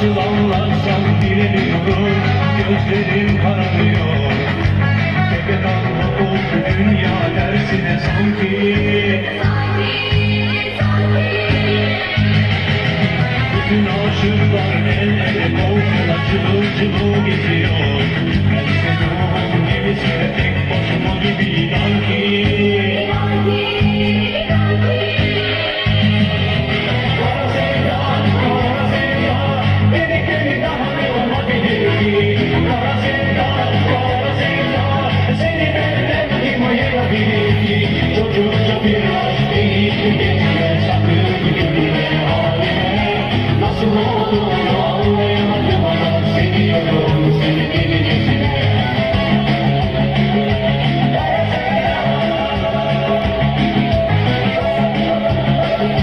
Nasıl anlarsam Gözlerim kararıyor Tepe damla ol dünya dersine sanki. Sanki, sanki Bütün aşıklar el ele kolkola cıvıl cıvıl geziyor Ben sen o gemisiyle tek başıma gibi